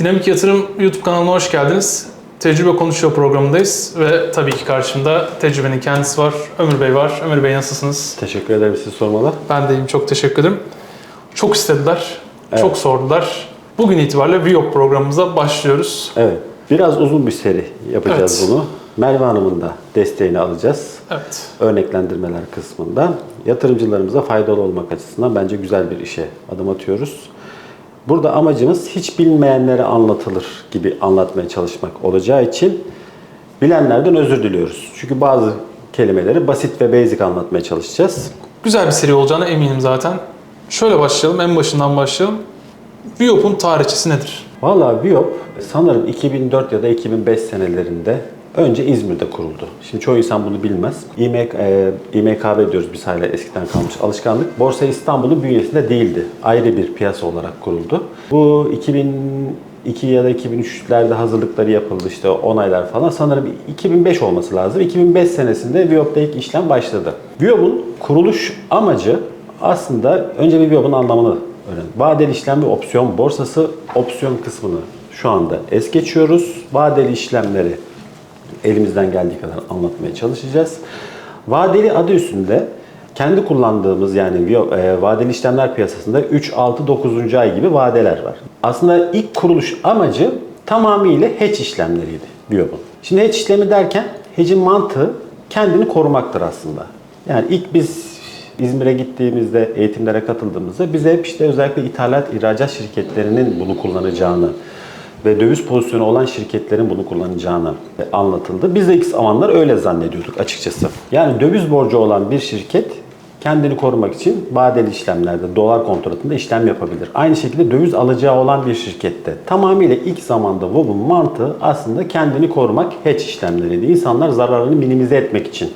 Dinamik Yatırım YouTube kanalına hoş geldiniz. Tecrübe Konuşuyor programındayız ve tabii ki karşımda tecrübenin kendisi var. Ömür Bey var. Ömür Bey nasılsınız? Teşekkür ederim sizi sormalı. Ben de iyiyim. Çok teşekkür ederim. Çok istediler. Evet. Çok sordular. Bugün itibariyle Viyop programımıza başlıyoruz. Evet, biraz uzun bir seri yapacağız Evet. bunu. Merve Hanım'ın da desteğini alacağız. Evet. Örneklendirmeler kısmında. Yatırımcılarımıza faydalı olmak açısından bence güzel bir işe adım atıyoruz. Burada amacımız hiç bilmeyenlere anlatılır gibi anlatmaya çalışmak olacağı için bilenlerden özür diliyoruz. Çünkü bazı kelimeleri basit ve basic anlatmaya çalışacağız. Güzel bir seri olacağına eminim zaten. Şöyle başlayalım. En başından başlayalım. Viyop'un tarihçesi nedir? Valla Biop sanırım 2004 ya da 2005 senelerinde önce İzmir'de kuruldu. Şimdi çoğu insan bunu bilmez. İMK, e, İMKB diyoruz biz hala eskiden kalmış alışkanlık. Borsa İstanbul'un bünyesinde değildi. Ayrı bir piyasa olarak kuruldu. Bu 2002 ya da 2003'lerde hazırlıkları yapıldı işte onaylar falan. Sanırım 2005 olması lazım. 2005 senesinde Biop'ta ilk işlem başladı. Biop'un kuruluş amacı aslında önce bir Biop'un anlamını öğrenelim. Vadeli işlem ve opsiyon borsası opsiyon kısmını şu anda es geçiyoruz. Vadeli işlemleri elimizden geldiği kadar anlatmaya çalışacağız. Vadeli adı üstünde kendi kullandığımız yani e, vadeli işlemler piyasasında 3, 6, 9. ay gibi vadeler var. Aslında ilk kuruluş amacı tamamıyla hedge işlemleriydi Biob'un. Şimdi hedge işlemi derken hedge'in mantığı kendini korumaktır aslında. Yani ilk biz İzmir'e gittiğimizde, eğitimlere katıldığımızda bize hep işte özellikle ithalat, ihracat şirketlerinin bunu kullanacağını ve döviz pozisyonu olan şirketlerin bunu kullanacağını anlatıldı. Biz de ilk zamanlar öyle zannediyorduk açıkçası. Yani döviz borcu olan bir şirket kendini korumak için vadeli işlemlerde, dolar kontratında işlem yapabilir. Aynı şekilde döviz alacağı olan bir şirkette tamamıyla ilk zamanda VOB'un mantığı aslında kendini korumak hedge işlemleriydi. İnsanlar zararını minimize etmek için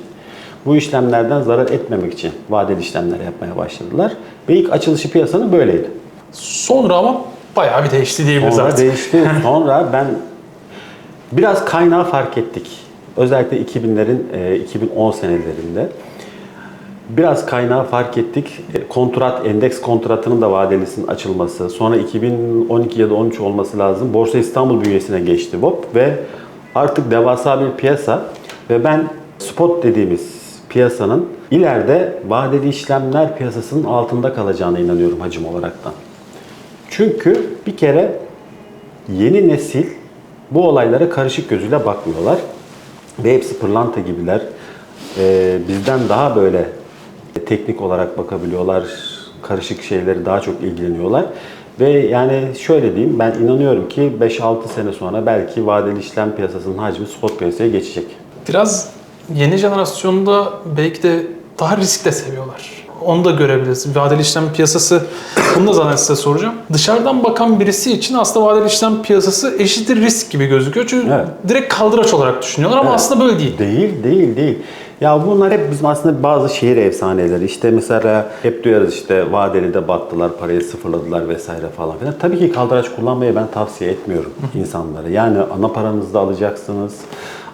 bu işlemlerden zarar etmemek için vadeli işlemler yapmaya başladılar. Ve ilk açılışı piyasanın böyleydi. Sonra ama bayağı bir değişti diyebiliriz Sonra artık. değişti. Sonra ben biraz kaynağı fark ettik. Özellikle 2000'lerin e, 2010 senelerinde biraz kaynağı fark ettik. E, Kontrat, endeks kontratının da vadelisinin açılması, sonra 2012 ya da 13 olması lazım. Borsa İstanbul bünyesine geçti BOP ve artık devasa bir piyasa ve ben spot dediğimiz piyasanın ileride vadeli işlemler piyasasının altında kalacağına inanıyorum hacim olaraktan. Çünkü bir kere yeni nesil bu olaylara karışık gözüyle bakmıyorlar. Ve hepsi pırlanta gibiler. Ee, bizden daha böyle teknik olarak bakabiliyorlar. Karışık şeyleri daha çok ilgileniyorlar. Ve yani şöyle diyeyim ben inanıyorum ki 5-6 sene sonra belki vadeli işlem piyasasının hacmi spot piyasaya geçecek. Biraz yeni jenerasyonda belki de daha risk de seviyorlar. Onu da görebiliriz. Vadeli işlem piyasası, bunu da zaten size soracağım. Dışarıdan bakan birisi için aslında vadeli işlem piyasası eşittir risk gibi gözüküyor. Çünkü Evet. direkt kaldıraç olarak düşünüyorlar ama Evet. aslında böyle değil. Değil, değil, değil. Ya bunlar hep bizim aslında bazı şehir efsaneleri. İşte mesela hep duyarız işte vadeli de battılar, parayı sıfırladılar vesaire falan filan. Tabii ki kaldıraç kullanmayı ben tavsiye etmiyorum insanlara. Yani ana paranızda alacaksınız.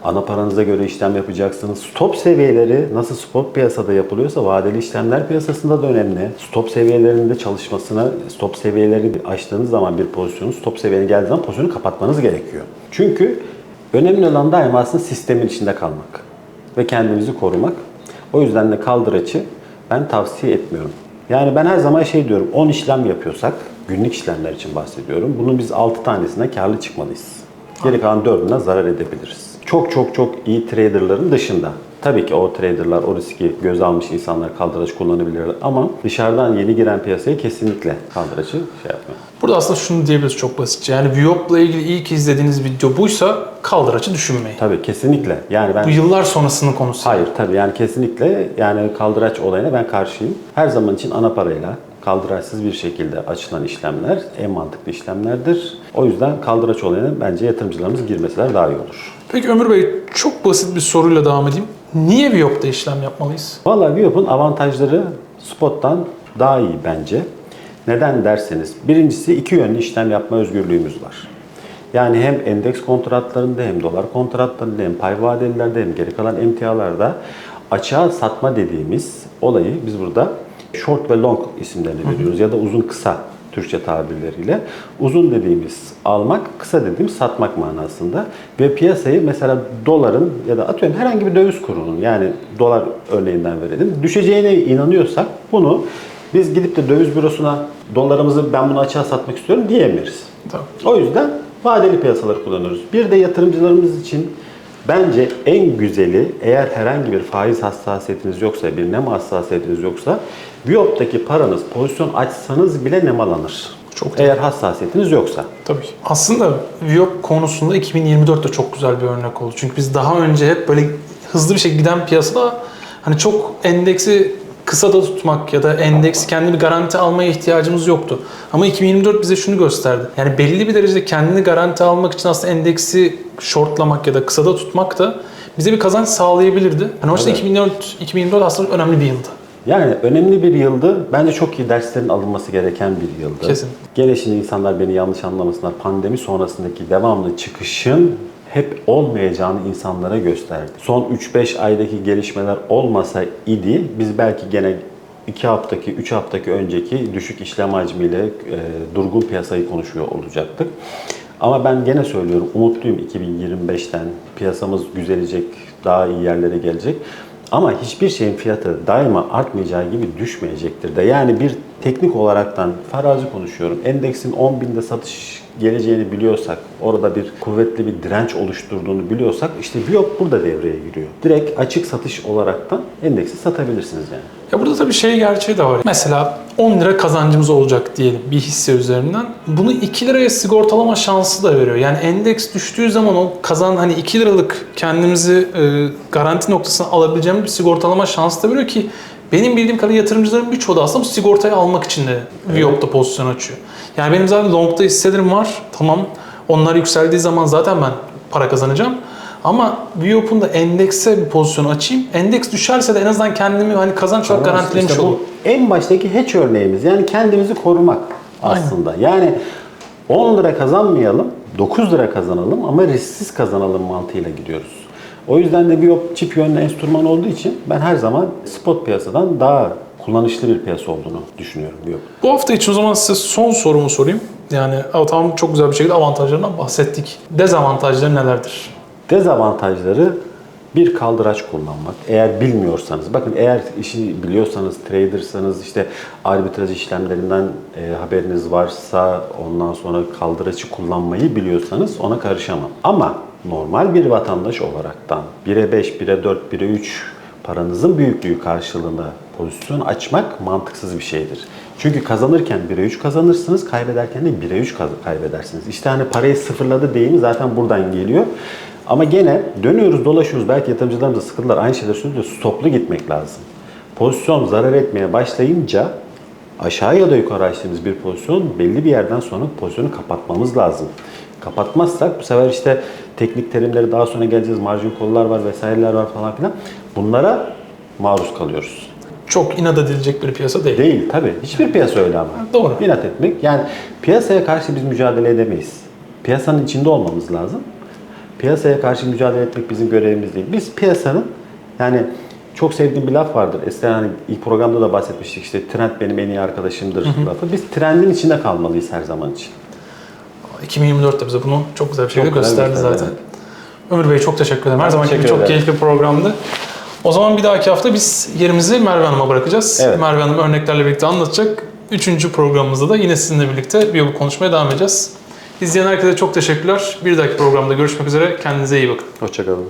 Ana paranıza göre işlem yapacaksınız. Stop seviyeleri nasıl spot piyasada yapılıyorsa vadeli işlemler piyasasında da önemli. Stop seviyelerinde çalışmasını, stop seviyeleri açtığınız zaman bir pozisyonu, stop seviyene geldiği zaman pozisyonu kapatmanız gerekiyor. Çünkü önemli olan daima aslında sistemin içinde kalmak ve kendimizi korumak. O yüzden de kaldıraçı ben tavsiye etmiyorum. Yani ben her zaman şey diyorum, 10 işlem yapıyorsak, günlük işlemler için bahsediyorum. Bunun biz 6 tanesine karlı çıkmalıyız. Geri kalan 4'üne zarar edebiliriz. Çok çok çok iyi traderların dışında. Tabii ki o traderlar, o riski göze almış insanlar kaldıraç kullanabilirler ama dışarıdan yeni giren piyasaya kesinlikle kaldıraçı şey yapmıyor. Burada aslında şunu diyebiliriz çok basitçe. Yani Viyop'la ilgili ilk izlediğiniz video buysa kaldıraçı düşünmeyin. Tabii kesinlikle. Yani ben Bu yıllar sonrasının konusu. Hayır tabii yani kesinlikle yani kaldıraç olayına ben karşıyım. Her zaman için ana parayla kaldıraçsız bir şekilde açılan işlemler en mantıklı işlemlerdir. O yüzden kaldıraç olayına bence yatırımcılarımız girmeseler daha iyi olur. Peki Ömür Bey çok basit bir soruyla devam edeyim. Niye Viyop'ta işlem yapmalıyız? Valla Viyop'un avantajları spot'tan daha iyi bence. Neden derseniz birincisi iki yönlü işlem yapma özgürlüğümüz var. Yani hem endeks kontratlarında hem dolar kontratlarında hem pay vadelilerde hem geri kalan emtialarda açığa satma dediğimiz olayı biz burada short ve long isimlerini veriyoruz ya da uzun kısa Türkçe tabirleriyle. Uzun dediğimiz almak, kısa dediğimiz satmak manasında. Ve piyasayı mesela doların ya da atıyorum herhangi bir döviz kurunun yani dolar örneğinden verelim. Düşeceğine inanıyorsak bunu biz gidip de döviz bürosuna dolarımızı ben bunu açığa satmak istiyorum diyemeyiz. Tabii. O yüzden vadeli piyasaları kullanıyoruz. Bir de yatırımcılarımız için bence en güzeli eğer herhangi bir faiz hassasiyetiniz yoksa, bir nem hassasiyetiniz yoksa Biyop'taki paranız pozisyon açsanız bile nemalanır. Çok eğer hassasiyetiniz yoksa. Tabii. Aslında Viyop konusunda 2024 de çok güzel bir örnek oldu. Çünkü biz daha önce hep böyle hızlı bir şekilde giden piyasada hani çok endeksi kısa da tutmak ya da endeksi kendi bir garanti almaya ihtiyacımız yoktu. Ama 2024 bize şunu gösterdi. Yani belli bir derecede kendini garanti almak için aslında endeksi shortlamak ya da kısada tutmak da bize bir kazanç sağlayabilirdi. Hani o yüzden Evet. 2024, 2024 aslında önemli bir yıldı. Yani önemli bir yıldı. Bence çok iyi derslerin alınması gereken bir yıldı. Kesin. Gene şimdi insanlar beni yanlış anlamasınlar. Pandemi sonrasındaki devamlı çıkışın hep olmayacağını insanlara gösterdi. Son 3-5 aydaki gelişmeler olmasa idi biz belki gene 2 haftaki, 3 haftaki önceki düşük işlem hacmiyle e, durgun piyasayı konuşuyor olacaktık. Ama ben gene söylüyorum umutluyum 2025'ten piyasamız güzelecek, daha iyi yerlere gelecek. Ama hiçbir şeyin fiyatı daima artmayacağı gibi düşmeyecektir de. Yani bir teknik olaraktan farazi konuşuyorum. Endeksin 10 binde satış geleceğini biliyorsak, orada bir kuvvetli bir direnç oluşturduğunu biliyorsak işte Biop burada devreye giriyor. Direkt açık satış olaraktan endeksi satabilirsiniz yani. Ya burada tabii şey gerçeği de var. Mesela 10 lira kazancımız olacak diyelim bir hisse üzerinden. Bunu 2 liraya sigortalama şansı da veriyor. Yani endeks düştüğü zaman o kazan hani 2 liralık kendimizi e, garanti noktasına alabileceğimiz bir sigortalama şansı da veriyor ki benim bildiğim kadarıyla yatırımcıların birçoğu da aslında bu sigortayı almak için de Viyop'ta pozisyon açıyor. Yani benim zaten long'da hisselerim var. Tamam onlar yükseldiği zaman zaten ben para kazanacağım. Ama Viyop'un da endekse bir pozisyon açayım. Endeks düşerse de en azından kendimi hani kazanç olarak garantilemiş İşte olurum. en baştaki hatch örneğimiz. Yani kendimizi korumak aslında. Yani 10 lira kazanmayalım, 9 lira kazanalım ama risksiz kazanalım mantığıyla gidiyoruz. O yüzden de Biop çip yönlü enstrüman olduğu için ben her zaman spot piyasadan daha kullanışlı bir piyasa olduğunu düşünüyorum Biop. Bu hafta için o zaman size son sorumu sorayım. Yani tamam çok güzel bir şekilde avantajlarından bahsettik. Dezavantajları nelerdir? Dezavantajları bir kaldıraç kullanmak. Eğer bilmiyorsanız, bakın eğer işi biliyorsanız, tradersanız, işte arbitraj işlemlerinden e, haberiniz varsa, ondan sonra kaldıraçı kullanmayı biliyorsanız ona karışamam. Ama normal bir vatandaş olaraktan 1'e 5, 1'e 4, 1'e 3 paranızın büyüklüğü karşılığında pozisyon açmak mantıksız bir şeydir. Çünkü kazanırken 1'e 3 kazanırsınız, kaybederken de 1'e 3 kaz- kaybedersiniz. İşte hani parayı sıfırladı deyimi zaten buradan geliyor. Ama gene dönüyoruz dolaşıyoruz. Belki yatırımcılarımız da sıkıldılar. Aynı şeyleri söylüyor. Stoplu gitmek lazım. Pozisyon zarar etmeye başlayınca aşağı ya da yukarı açtığımız bir pozisyon belli bir yerden sonra pozisyonu kapatmamız lazım. Kapatmazsak bu sefer işte teknik terimleri daha sonra geleceğiz. Margin kollar var vesaireler var falan filan. Bunlara maruz kalıyoruz. Çok inat edilecek bir piyasa değil. Değil tabii. Hiçbir piyasa öyle ama. Doğru. İnat etmek. Yani piyasaya karşı biz mücadele edemeyiz. Piyasanın içinde olmamız lazım. Piyasaya karşı mücadele etmek bizim görevimiz değil. Biz piyasanın yani çok sevdiğim bir laf vardır. Eskiden hani ilk programda da bahsetmiştik işte trend benim en iyi arkadaşımdır lafı. Biz trendin içinde kalmalıyız her zaman için. 2024'te bize bunu çok güzel bir şekilde güzel gösterdi gösterdi, zaten. Ömür Bey çok teşekkür ederim. Her zaman gibi çok keyifli bir programdı. O zaman bir dahaki hafta biz yerimizi Merve Hanım'a bırakacağız. Evet. Merve Hanım örneklerle birlikte anlatacak. Üçüncü programımızda da yine sizinle birlikte bir yolu konuşmaya devam edeceğiz. İzleyen herkese çok teşekkürler. Bir dahaki programda görüşmek üzere. Kendinize iyi bakın. Hoşçakalın.